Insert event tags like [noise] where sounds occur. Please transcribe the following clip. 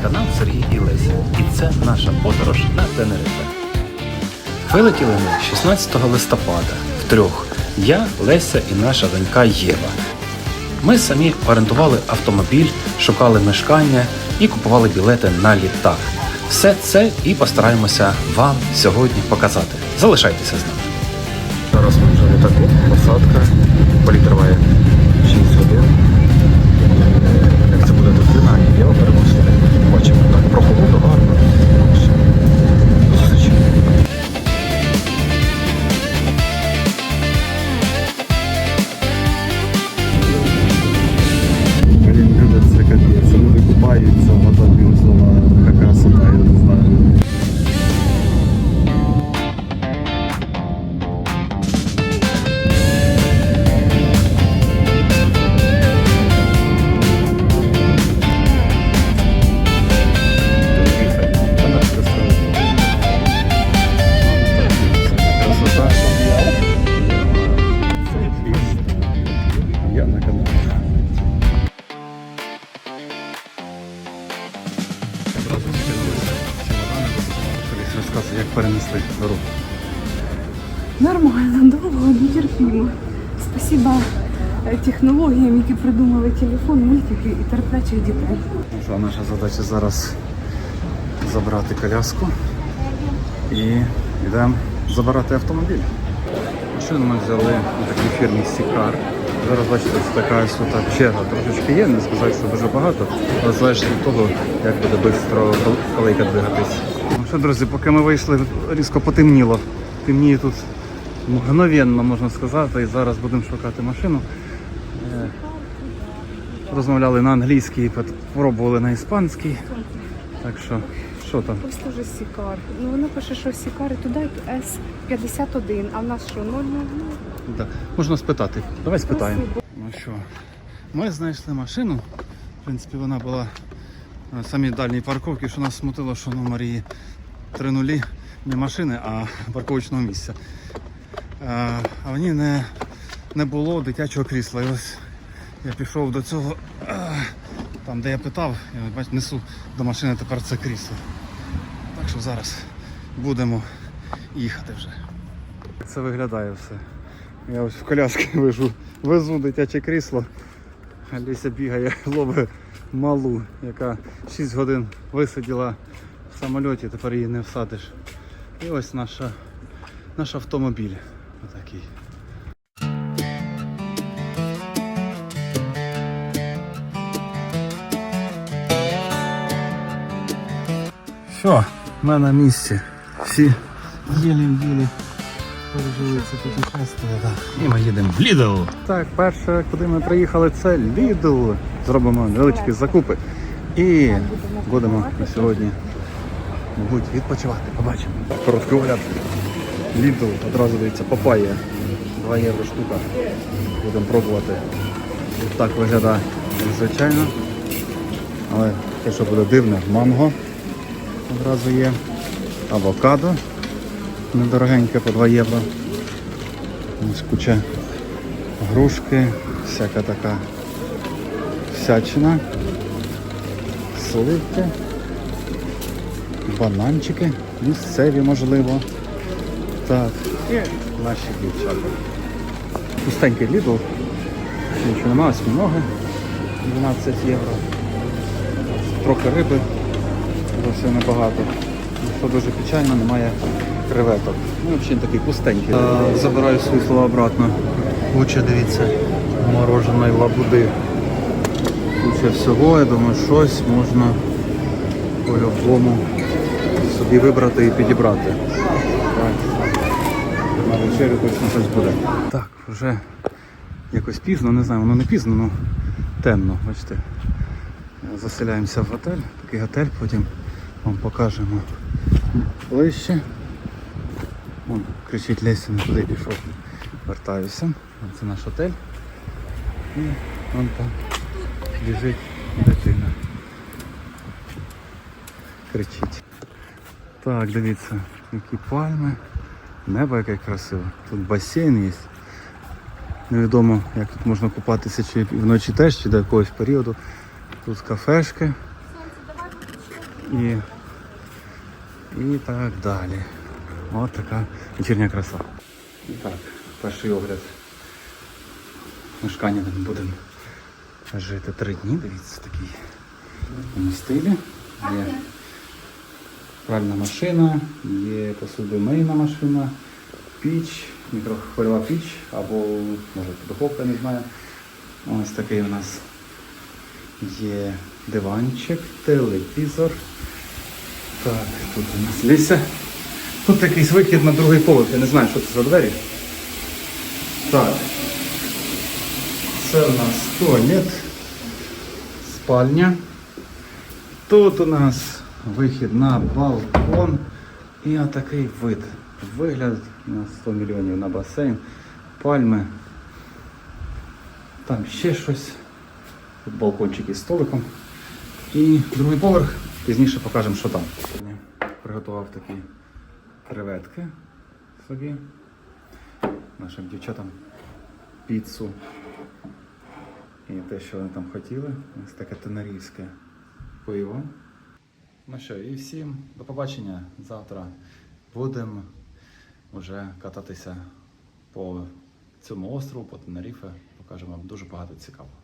телеканал Сергій і Леся. І це наша подорож на Тенерифе. Вилетіли ми 16 листопада втрьох. Я, Леся і наша донька Єва. Ми самі орендували автомобіль, шукали мешкання і купували білети на літак. Все це і постараємося вам сьогодні показати. Залишайтеся з нами. Зараз ми вже в літаку, посадка. Політ триває 6 годин. Як це буде дитина, і я переносити. Бачимо. Так, прохолодно, гарно. Перенесли дорогу. Нормально, довго, нетерпімо. Спасибо е, технологіям, які придумали телефон, мультики і терплячих дітей. Що, наша задача зараз забрати коляску і йдемо забирати автомобіль. Машину ми взяли у такій фірмі Сікар. Зараз бачите, це така ось ота черга трошечки є, не сказати, що дуже багато, але залежить від того, як буде швидко колейка двигатись. Що, друзі, поки ми вийшли, різко потемніло. Темніє тут мгновенно, можна сказати, і зараз будемо шукати машину. Е, Розмовляли на англійській, пробували на іспанській. Так що, що там? Теж Сікар. Ну воно пише, що Сікар туди С-51, а в нас що, 000? Да. Можна спитати. Давай спитаємо. Ну що, ми знайшли машину. В принципі, вона була на самій дальній парковці, що нас смутило, що номер її три нулі не машини, а парковочного місця. А, а в ній не, не було дитячого крісла. І ось я пішов до цього, там де я питав, я бач, несу до машини тепер це крісло. Так що зараз будемо їхати вже. Це виглядає все. Я ось в коляски [laughs] вижу, везу дитяче крісло. Аліся бігає, [laughs] ловить малу, яка 6 годин висиділа в самольоті, тепер її не всадиш. І ось наша, наш автомобіль. Отакий. Все, ми на місці. Всі єлі-єлі пережили це путешествие. І ми їдемо в Лідл. Так, перше, куди ми приїхали, це Лідл. Зробимо невеличкі закупи. І будемо на сьогодні мабуть, відпочивати. Побачимо. Короткий огляд. Лідл, одразу дивіться, папає. 2 євро штука. Будемо пробувати. Ось Так виглядає, звичайно. Але те, що буде дивне, манго одразу є. Авокадо недорогеньке по 2 євро. Ось куча грушки, всяка така всячина, сливки, бананчики, місцеві можливо. Так, і наші дівчата. Пустенький лідл, нічого немає, осьміноги 12 євро. Трохи риби, зовсім небагато. Що дуже печально, немає креветок. Ну, взагалі такий пустенький. забираю свої слова обратно. Куча, дивіться, мороженої лабуди. Куча всього, я думаю, щось можна по-любому собі вибрати і підібрати. Так. На вечерю точно щось буде. Так, вже якось пізно, не знаю, воно не пізно, але темно, бачите. Заселяємося в готель, такий готель, потім вам покажемо ближче. Вон, кричить Леся, не туди пішов. Вертаюся. Це наш готель. І вон там біжить дитина. Кричить. Так, дивіться, які пальми. Небо яке красиве. Тут басейн є. Невідомо, як тут можна купатися, чи вночі теж, чи до якогось періоду. Тут кафешки. І, і так далі. От така вечірня краса. І так, перший огляд. Мешкання ми будемо жити три дні. Дивіться, такий такому стилі. Є пральна машина, є посудомийна машина, піч, мікрохвильова піч або може духовка, не знаю. Ось такий у нас є диванчик, телевізор. Так, тут у нас Ліся. Тут якийсь вихід на другий поверх, я не знаю, що це за двері. Так. Це у нас туалет, спальня. Тут у нас вихід на балкон і отакий вид. Вигляд на 100 мільйонів на басейн, пальми. Там ще щось. Тут балкончик із столиком. І другий поверх. Пізніше покажемо, що там. Приготував такі креветки собі. Нашим дівчатам піцу. І те, що вони там хотіли. Ось таке тенерівське пиво. Ну що, і всім до побачення. Завтра будемо вже кататися по цьому острову, по Тенеріфе. Покажемо вам дуже багато цікавого.